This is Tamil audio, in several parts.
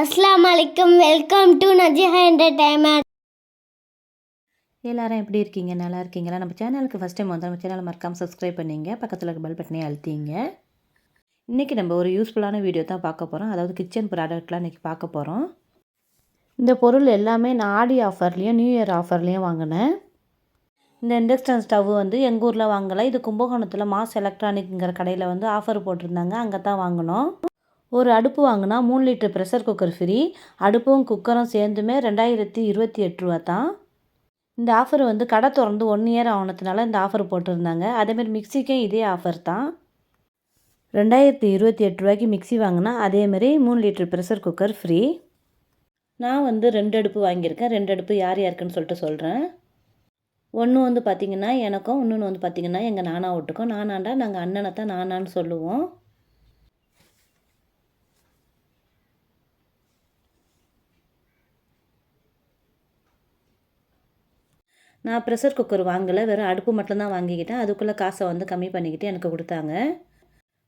அஸ்லாம் அலைக்கும். வெல்கம் டு நஜிஹா என்டர்டைன்மெண்ட் எல்லாரும் எப்படி இருக்கீங்க? நல்லா இருக்கீங்களா? நம்ம சேனலுக்கு ஃபஸ்ட் டைம் வந்து நம்ம சேனலை மறக்காமல் சப்ஸ்கிரைப் பண்ணிங்க. பக்கத்தில் இருக்க பெல் பட்டனே அழுத்திங்க. இன்றைக்கி நம்ம ஒரு யூஸ்ஃபுல்லான வீடியோ தான் பார்க்க போகிறோம் அதாவது கிச்சன் ப்ராடக்ட்லாம் இன்றைக்கி பார்க்க போகிறோம் இந்த பொருள் எல்லாமே நான் ஆடி ஆஃபர்லேயும் நியூ இயர் ஆஃபர்லேயும் வாங்கினேன். இந்த இண்டக்ஷன் ஸ்டவ் வந்து எங்கள் ஊரில் வாங்கலை. இது கும்பகோணத்தில் மாஸ் எலக்ட்ரானிக்ங்கிற கடையில் வந்து ஆஃபர் போட்டிருந்தாங்க. அங்கே தான் வாங்கினோம். ஒரு அடுப்பு வாங்கினா மூணு லிட்டர் ப்ரெஷர் குக்கர் ஃப்ரீ அடுப்பும் குக்கரும் சேர்ந்துமே ரெண்டாயிரத்தி இருபத்தி எட்டு ரூபா தான். இந்த ஆஃபர் வந்து கடை திறந்து ஒன் இயர் ஆனதுனால இந்த ஆஃபர் போட்டிருந்தாங்க. அதேமாரி மிக்சிக்கும் இதே ஆஃபர் தான். ரெண்டாயிரத்தி இருபத்தி எட்டு ரூபாய்க்கு மிக்ஸி வாங்கினா அதேமாரி மூணு லிட்டர் ப்ரெஷர் குக்கர் ஃப்ரீ நான் வந்து ரெண்டு அடுப்பு வாங்கியிருக்கேன். ரெண்டு அடுப்பு யார் யாருக்குன்னு சொல்லிட்டு சொல்கிறேன் ஒன்று வந்து பார்த்திங்கன்னா எனக்கும் இன்னொன்று வந்து பார்த்திங்கன்னா எங்கள் நானா ஓட்டுக்கும் நானாண்டா நாங்கள் அண்ணனை தான் நானான்னு சொல்லுவோம். நான் ப்ரெஷர் குக்கர் வாங்கலை வெறும் அடுப்பு மட்டும்தான் வாங்கிக்கிட்டேன். அதுக்குள்ளே காசை வந்து கம்மி பண்ணிக்கிட்டு எனக்கு கொடுத்தாங்க.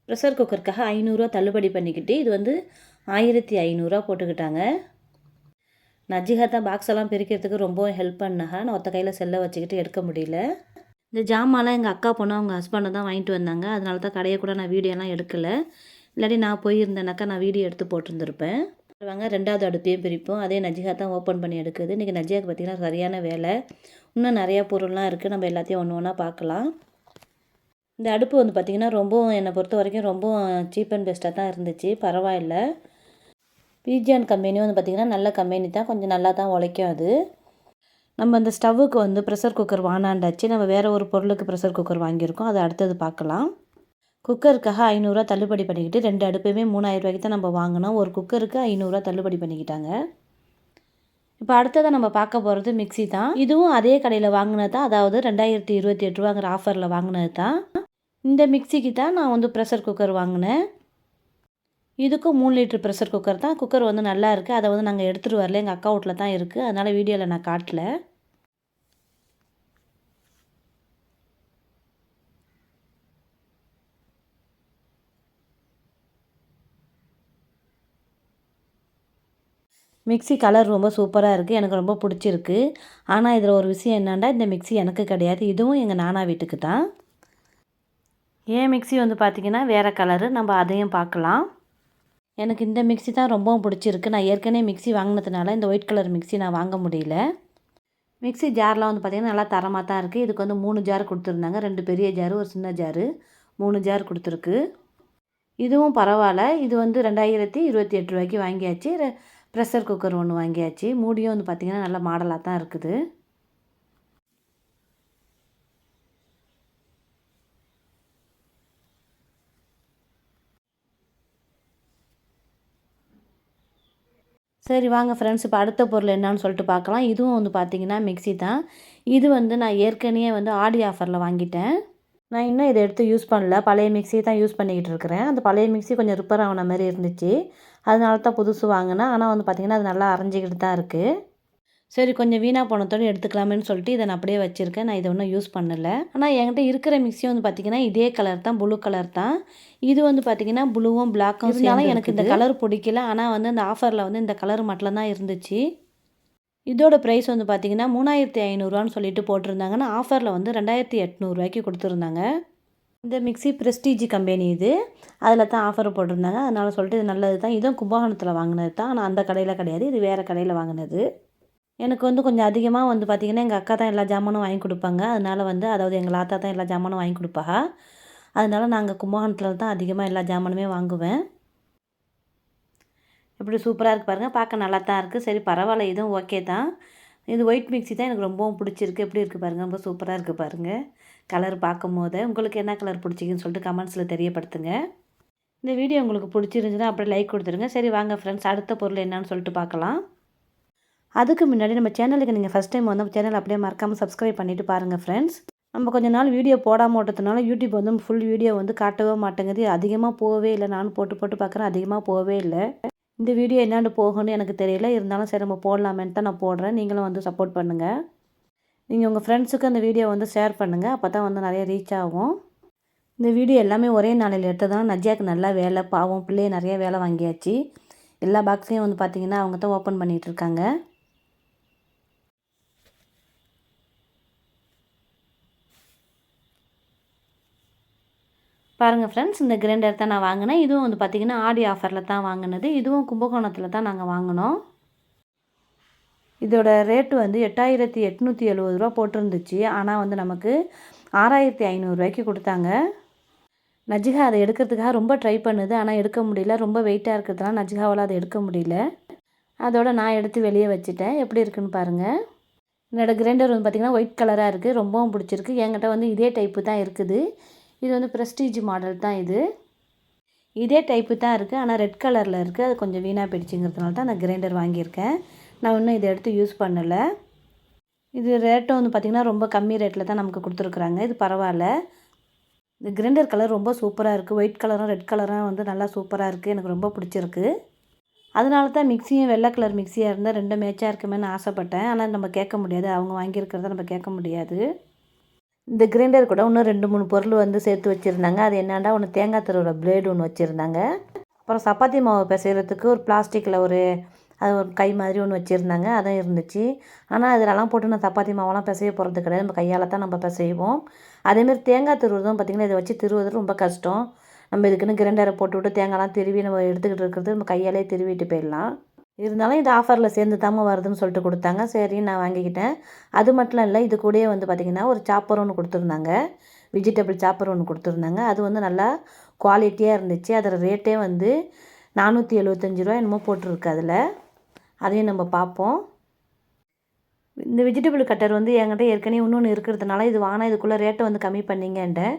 ப்ரெஷர் குக்கருக்காக ஐநூறுரூவா தள்ளுபடி பண்ணிக்கிட்டு இது வந்து ஆயிரத்தி ஐநூறுரூவா போட்டுக்கிட்டாங்க. நஜிகா தான் பாக்ஸ் எல்லாம் பிரிக்கிறதுக்கு ரொம்பவும் ஹெல்ப் பண்ணாக நான் ஒத்த கையில் செல்லை வச்சுக்கிட்டு எடுக்க முடியல. இந்த ஜாமான்லாம் எங்கள் அக்கா பொண்ணு அவங்க ஹஸ்பண்டை தான் வாங்கிட்டு வந்தாங்க. அதனால தான் கடையை கூட நான் வீடியோலாம் எடுக்கலை. இல்லாட்டி நான் போயிருந்தேனாக்கா நான் வீடியோ எடுத்து போட்டிருந்துருப்பேன். வாங்க ரெண்டாவது அடுப்பையும் பிரிப்போம். அதே நஜிகா தான் ஓப்பன் பண்ணி எடுக்குது. இன்றைக்கி நஜிகாவுக்கு பார்த்திங்கன்னா சரியான வேலை. இன்னும் நிறையா பொருள்லாம் இருக்குது நம்ம எல்லாத்தையும் ஒன்று ஒன்றா பார்க்கலாம். இந்த அடுப்பு வந்து பார்த்திங்கன்னா ரொம்பவும் என்னை பொறுத்த வரைக்கும் ரொம்ப சீப் அண்ட் பெஸ்ட்டாக தான் இருந்துச்சு. பரவாயில்ல. பிஜிஆன் கம்பெனி வந்து பார்த்திங்கன்னா நல்ல கம்பெனி தான். கொஞ்சம் நல்லா தான் உழைக்கும் அது. நம்ம அந்த ஸ்டவ்வுக்கு வந்து ப்ரெஷர் குக்கர் வானாண்டாச்சு நம்ம வேறு ஒரு பொருளுக்கு ப்ரெஷர் குக்கர் வாங்கியிருக்கோம். அதை அடுத்தது பார்க்கலாம். குக்கருக்காக ஐநூறுரூவா தள்ளுபடி பண்ணிக்கிட்டு ரெண்டு அடுப்பையுமே மூணாயிரம் ரூபாய்க்கு தான் நம்ம வாங்கினோம். ஒரு குக்கருக்கு ஐநூறுரூவா தள்ளுபடி பண்ணிக்கிட்டாங்க. இப்போ அடுத்ததை நம்ம பார்க்க போகிறது மிக்ஸி தான். இதுவும் அதே கடையில் வாங்கினது? தான் அதாவது ரெண்டாயிரத்தி இருபத்தி எட்டு ரூபாங்கிற ஆஃபரில் வாங்கினது? தான் இந்த மிக்ஸிக்கு தான் நான் வந்து ப்ரெஷர் குக்கர் வாங்கினேன். இதுக்கும் மூணு லிட்டர் ப்ரெஷர் குக்கர் தான். குக்கர் வந்து நல்லா இருக்குது அதை வந்து நாங்கள் எடுத்துகிட்டு வரல. எங்கள் அக்கா வீட்டில் தான் இருக்குது அதனால் வீடியோவில் நான் காட்டலை. மிக்ஸி கலர் ரொம்ப சூப்பராக இருக்குது எனக்கு ரொம்ப பிடிச்சிருக்கு. ஆனால் இதில் ஒரு விஷயம் என்னென்னா இந்த மிக்ஸி எனக்கு கிடையாது. இதுவும் எங்கள் நானா வீட்டுக்கு தான். ஏன் மிக்ஸி வந்து பார்த்திங்கன்னா வேறு கலரு நம்ம அதையும் பார்க்கலாம் எனக்கு இந்த மிக்ஸி தான் ரொம்பவும் பிடிச்சிருக்கு. நான் ஏற்கனவே மிக்சி வாங்கினதுனால இந்த ஒயிட் கலர் மிக்ஸி நான் வாங்க முடியல. மிக்ஸி ஜார்லாம் வந்து பார்த்திங்கன்னா நல்லா தரமாக தான் இருக்குது இதுக்கு வந்து மூணு ஜார் கொடுத்துருந்தாங்க. ரெண்டு பெரிய ஜாரு ஒரு சின்ன ஜாரு மூணு ஜார் கொடுத்துருக்கு. இதுவும் பரவாயில்ல. இது வந்து ரெண்டாயிரத்தி இருபத்தி எட்டு ரூபாய்க்கு வாங்கியாச்சு. ப்ரெஷர் குக்கர் ஒன்று வாங்கியாச்சு. மூடியும் வந்து பார்த்திங்கன்னா நல்ல மாடலாக தான் இருக்குது. சரி வாங்க ஃப்ரெண்ட்ஸ் இப்போ அடுத்த பொருள் என்னன்னு சொல்லிட்டு பார்க்கலாம் இதுவும் வந்து பார்த்திங்கன்னா மிக்ஸி தான். இது வந்து நான் ஏற்கனவே வந்து ஆடி ஆஃபரில் வாங்கிட்டேன். நான் இன்னும் இதை எடுத்து யூஸ் பண்ணல. பழைய மிக்ஸி தான் யூஸ் பண்ணிக்கிட்டு இருக்கிறேன். அந்த பழைய மிக்ஸி கொஞ்சம் ரிப்பேர் ஆன மாதிரி இருந்துச்சு. அதனால தான் புதுசு வாங்கினேன். ஆனால் வந்து பார்த்திங்கன்னா அது நல்லா அரைஞ்சிக்கிட்டு தான் இருக்குது சரி கொஞ்சம் வீணாக போனதோடு எடுத்துக்கலாமேன்னு சொல்லிட்டு இதை நான் அப்படியே வச்சுருக்கேன். நான் இதை ஒன்றும் யூஸ் பண்ணலை. ஆனால் என்கிட்ட இருக்கிற மிக்ஸி வந்து பார்த்திங்கன்னா இதே கலர் தான் ப்ளூ கலர் தான். இது வந்து பார்த்திங்கன்னா ப்ளூவும் பிளாக்கும் இருந்தாலும் எனக்கு இந்த கலர் பிடிக்கல. ஆனால் வந்து இந்த ஆஃபரில் வந்து இந்த கலர் மட்டும் தான் இருந்துச்சு. இதோட ப்ரைஸ் வந்து பார்த்திங்கன்னா மூணாயிரத்தி ஐநூறுரூவான்னு சொல்லிட்டு போட்டிருந்தாங்கன்னா ஆஃபரில் வந்து ரெண்டாயிரத்தி எட்நூறுரூவாய்க்கு கொடுத்துருந்தாங்க. இந்த மிக்ஸி ப்ரெஸ்டீஜி கம்பெனி இது. அதில் தான் ஆஃபர் போட்டிருந்தாங்க. அதனால் சொல்லிட்டு இது நல்லது தான். இதுவும் கும்பகோணத்தில் வாங்கினது தான். ஆனால் அந்த கடையில் கிடையாது. இது வேறு கடையில் வாங்கினது. எனக்கு வந்து கொஞ்சம் அதிகமாக வந்து பார்த்திங்கன்னா எங்கள் அக்கா தான் எல்லா ஜாமானும் வாங்கி கொடுப்பாங்க. அதனால் வந்து அதாவது எங்கள் ஆத்தா தான் எல்லா ஜாமானும் வாங்கி கொடுப்பா. அதனால் நாங்கள் கும்பகோணத்தில் தான் அதிகமாக எல்லா ஜாமானுமே வாங்குவேன். இப்படி சூப்பராக இருக்குது பாருங்கள் பார்க்க நல்லா தான் இருக்குது சரி பரவாயில்ல. இதுவும் ஓகே தான். இது ஒயிட் மிக்ஸி தான் எனக்கு ரொம்பவும் பிடிச்சிருக்கு. எப்படி இருக்குது பாருங்கள் ரொம்ப சூப்பராக இருக்குது பாருங்கள் கலர் பார்க்கும் போது உங்களுக்கு என்ன கலர் பிடிச்சிக்குன்னு சொல்லிட்டு கமெண்ட்ஸில் தெரியப்படுத்துங்க. இந்த வீடியோ உங்களுக்கு பிடிச்சிருந்துச்சுன்னா அப்படியே லைக் கொடுத்துருங்க. சரி வாங்க ஃப்ரெண்ட்ஸ் அடுத்த பொருள் என்னன்னு சொல்லிட்டு பார்க்கலாம். அதுக்கு முன்னாடி நம்ம சேனலுக்கு நீங்கள் ஃபஸ்ட் டைம் வந்து சேனல் அப்படியே மறக்காமல் சப்ஸ்கிரைப் பண்ணிவிட்டு பாருங்கள் ஃப்ரெண்ட்ஸ் நம்ம கொஞ்ச நாள் வீடியோ போடாமல் ஓட்டதுனால யூடியூப் வந்து ஃபுல் வீடியோ வந்து காட்டவே மாட்டேங்குது. அதிகமாக போகவே இல்லை. நானும் போட்டு போட்டு பார்க்குறேன். அதிகமாக போகவே இல்லை. இந்த வீடியோ என்னாண்டு போகணும்னு எனக்கு தெரியல. இருந்தாலும் சரி நம்ம போடலாமேன்னு தான் நான் போடுறேன். நீங்களும் வந்து சப்போர்ட் பண்ணுங்கள் நீங்கள் உங்கள் ஃப்ரெண்ட்ஸுக்கு அந்த வீடியோ வந்து ஷேர் பண்ணுங்கள் அப்போ தான் வந்து நிறைய ரீச் ஆகும். இந்த வீடியோ எல்லாமே ஒரே நாளையில் எடுத்ததுனால நஜியாவுக்கு நல்லா வேலை பாவம் பிள்ளைய நிறைய வேலை வாங்கியாச்சு. எல்லா பாக்ஸையும் வந்து பார்த்திங்கன்னா அவங்க தான் ஓப்பன் பண்ணிகிட்டு பாருங்கள் ஃப்ரெண்ட்ஸ் இந்த கிரைண்டர் தான் நான் வாங்கினேன். இதுவும் வந்து பார்த்திங்கன்னா ஆடி ஆஃபரில் தான் வாங்கினது. இதுவும் கும்பகோணத்தில் தான் நாங்கள் வாங்கினோம். இதோட ரேட்டு வந்து எட்டாயிரத்தி எட்நூற்றி எழுபது ரூபா போட்டிருந்துச்சு. ஆனால் வந்து நமக்கு ஆறாயிரத்தி ஐநூறுரூவாய்க்கு கொடுத்தாங்க. நஜிகா அதை எடுக்கிறதுக்காக ரொம்ப ட்ரை பண்ணுது. ஆனால் எடுக்க முடியல. ரொம்ப வெயிட்டாக இருக்கிறதுனால நஜிகாவால் அதை எடுக்க முடியல. அதோட நான் எடுத்து வெளியே வச்சுட்டேன். எப்படி இருக்குன்னு பாருங்கள் என்னோடய கிரைண்டர் வந்து பார்த்திங்கன்னா ஒயிட் கலராக இருக்குது ரொம்பவும் பிடிச்சிருக்கு. என்கிட்ட வந்து இதே டைப்பு தான் இருக்குது. இது வந்து ப்ரெஸ்டீஜ் மாடல் தான் இது. இதே டைப்பு தான் இருக்குது ஆனால் ரெட் கலரில் இருக்குது அது கொஞ்சம் வீணாக போயிடுச்சுங்கிறதுனால தான் நான் கிரைண்டர் வாங்கியிருக்கேன். நான் இன்னும் இதை எடுத்து யூஸ் பண்ணலை. இது ரேட்டும் வந்து பார்த்திங்கன்னா ரொம்ப கம்மி ரேட்டில் தான் நமக்கு கொடுத்துருக்குறாங்க. இது பரவாயில்ல. இந்த கிரைண்டர் கலர் ரொம்ப சூப்பராக இருக்குது ஒயிட் கலரும் ரெட் கலரும் வந்து நல்லா சூப்பராக இருக்குது எனக்கு ரொம்ப பிடிச்சிருக்கு. அதனால தான் மிக்சியும் வெள்ளை கலர் மிக்சியாக இருந்தால் ரெண்டும் மேட்சாக இருக்குமேனு ஆசைப்பட்டேன். ஆனால் நம்ம கேட்க முடியாது. அவங்க வாங்கியிருக்கிறத நம்ம கேட்க முடியாது. இந்த கிரைண்டர் கூட இன்னும் ரெண்டு மூணு பொருள் வந்து சேர்த்து வச்சுருந்தாங்க. அது என்னென்னா ஒன்று தேங்காய் தருவோட பிளேடு ஒன்று வச்சுருந்தாங்க. அப்புறம் சப்பாத்தி மாவு பிசைகிறதுக்கு ஒரு பிளாஸ்டிக்கில் ஒரு அது ஒரு கை மாதிரி ஒன்று வச்சுருந்தாங்க. அதான் இருந்துச்சு. ஆனால் இதெல்லாம் போட்டு நான் சப்பாத்தி மாவெல்லாம் பிசைய போகிறது கிடையாது. நம்ம கையால் தான் நம்ம பிசைவோம். அதேமாரி தேங்காய் திருவுறதும் பார்த்திங்கன்னா இதை வச்சு திருவுறது ரொம்ப கஷ்டம். நம்ம இதுக்குன்னு கிரைண்டரை போட்டு விட்டு தேங்காய்லாம் திருவி நம்ம எடுத்துக்கிட்டு இருக்கிறது நம்ம கையாலே திருவிட்டு போயிடலாம். இருந்தாலும் இது ஆஃபரில் சேர்ந்து தாம வருதுன்னு சொல்லிட்டு கொடுத்தாங்க. சரி நான் வாங்கிக்கிட்டேன். அது மட்டும் இல்லை இது கூடயே வந்து பார்த்திங்கன்னா ஒரு சாப்பர் ஒன்று கொடுத்துருந்தாங்க. வெஜிடபிள் சாப்பர் ஒன்று கொடுத்துருந்தாங்க. அது வந்து நல்லா குவாலிட்டியாக இருந்துச்சு. அதோட ரேட்டே வந்து நானூற்றி எழுபத்தஞ்சி ரூபா என்னமோ போட்டிருக்கு அதில். அதையும் நம்ம பார்ப்போம். இந்த வெஜிடபிள் கட்டர் வந்து என்கிட்ட ஏற்கனவே இன்னொன்று இருக்கிறதுனால இது வாங்கினா இதுக்குள்ளே ரேட்டை வந்து கம்மி பண்ணிங்கன்ட்டேன்.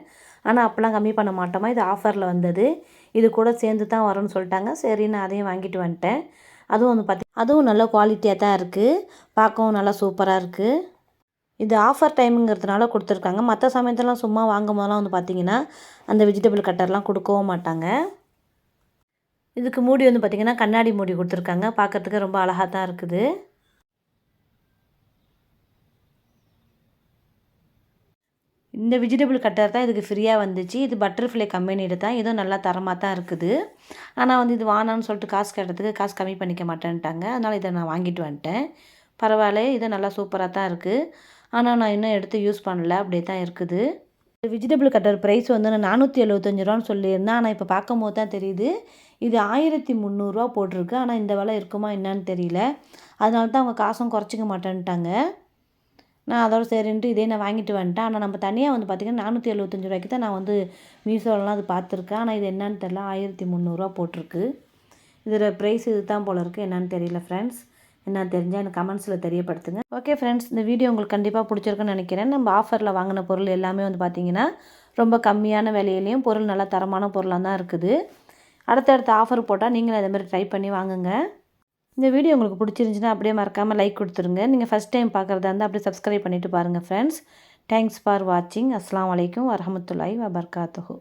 ஆனால் அப்போல்லாம் கம்மி பண்ண மாட்டோமா? இது ஆஃபரில் வந்தது. இது கூட சேர்ந்து தான் வரும்னு சொல்லிட்டாங்க. சரி நான் அதையும் வாங்கிட்டு வந்துட்டேன். அதுவும் வந்து பார்த்தி அதுவும் நல்ல குவாலிட்டியாக தான் இருக்குது பார்க்கவும் நல்லா சூப்பராக இருக்குது இது ஆஃபர் டைமுங்கிறதுனால கொடுத்துருக்காங்க. மற்ற சமயத்தெல்லாம் சும்மா வாங்கும் போதெல்லாம் வந்து பார்த்திங்கன்னா அந்த வெஜிடபிள் கட்டர்லாம் கொடுக்கவும் மாட்டாங்க. இதுக்கு மூடி வந்து பார்த்திங்கன்னா கண்ணாடி மூடி கொடுத்துருக்காங்க. பார்க்குறதுக்கு ரொம்ப அழகாக தான் இருக்குது. இந்த வெஜிடபிள் கட்டர் தான் இதுக்கு ஃப்ரீயாக வந்துச்சு. இது பட்டர்ஃப்ளை கம்பெனியில் தான். இதுவும் நல்லா தரமாக தான் இருக்குது. ஆனால் வந்து இது வானான்னு சொல்லிட்டு காசு கட்டுறதுக்கு காசு கம்மி பண்ணிக்க மாட்டேன்ட்டாங்க. அதனால் இதை நான் வாங்கிட்டு வந்துட்டேன். பரவாயில்ல இது நல்லா சூப்பராக தான் இருக்குது ஆனால் நான் இன்னும் எடுத்து யூஸ் பண்ணல. அப்படியே தான் இருக்குது. வெஜிடபிள் கட்டர் ப்ரைஸ் வந்து நான் நானூற்றி எழுபத்தஞ்சு ரூபான்னு சொல்லியிருந்தேன். ஆனால் இப்போ பார்க்கும் போது தான் தெரியுது. இது ஆயிரத்தி முந்நூறுரூவா போட்டிருக்கு. ஆனால் இந்த விலை இருக்குமா என்னன்னு தெரியல. அதனால தான் அவங்க காசும் குறைச்சிக்க மாட்டேன்ட்டாங்க. நான் அதோட சரின்ட்டு இதே நான் வாங்கிட்டு வந்துட்டேன். ஆனால் நம்ம தனியாக வந்து பார்த்திங்கன்னா நானூற்றி எழுபத்தஞ்சி ரூபாய்க்கு தான் நான் வந்து மீஷோலலாம் அது பார்த்துருக்கேன் ஆனால் இது என்னன்னு தெரில ஆயிரத்தி முந்நூறுரூவா போட்டிருக்கு. இதில் ப்ரைஸ் இது தான் போல இருக்குது என்னன்னு தெரியல ஃப்ரெண்ட்ஸ் என்ன தெரிஞ்சால் எனக்கு கமெண்ட்ஸில் தெரியப்படுத்துங்க. ஓகே ஃப்ரெண்ட்ஸ் இந்த வீடியோ உங்களுக்கு கண்டிப்பாக பிடிச்சிருக்குன்னு நினைக்கிறேன். நம்ம ஆஃபரில் வாங்கின பொருள் எல்லாமே வந்து பார்த்திங்கன்னா ரொம்ப கம்மியான விலையிலையும் பொருள் நல்லா தரமான பொருளாக தான் இருக்குது. அடுத்தடுத்த ஆஃபர் போட்டால் நீங்களும் அதே மாதிரி ட்ரை பண்ணி வாங்குங்க. இந்த வீடியோ உங்களுக்கு பிடிச்சிருந்துச்சின்னா அப்படியே மறக்காமல் லைக் கொடுத்துருங்க. நீங்கள் ஃபஸ்ட் டைம் பார்க்குறதா இருந்தால் அப்படியே சப்ஸ்கிரைப் பண்ணிவிட்டு பாருங்கள் ஃப்ரெண்ட்ஸ் தேங்க்ஸ் ஃபார் வாட்சிங் அஸ்லாம் வலைக்கம் வரமத்துல்லாய் வபர்காத்துஹூ.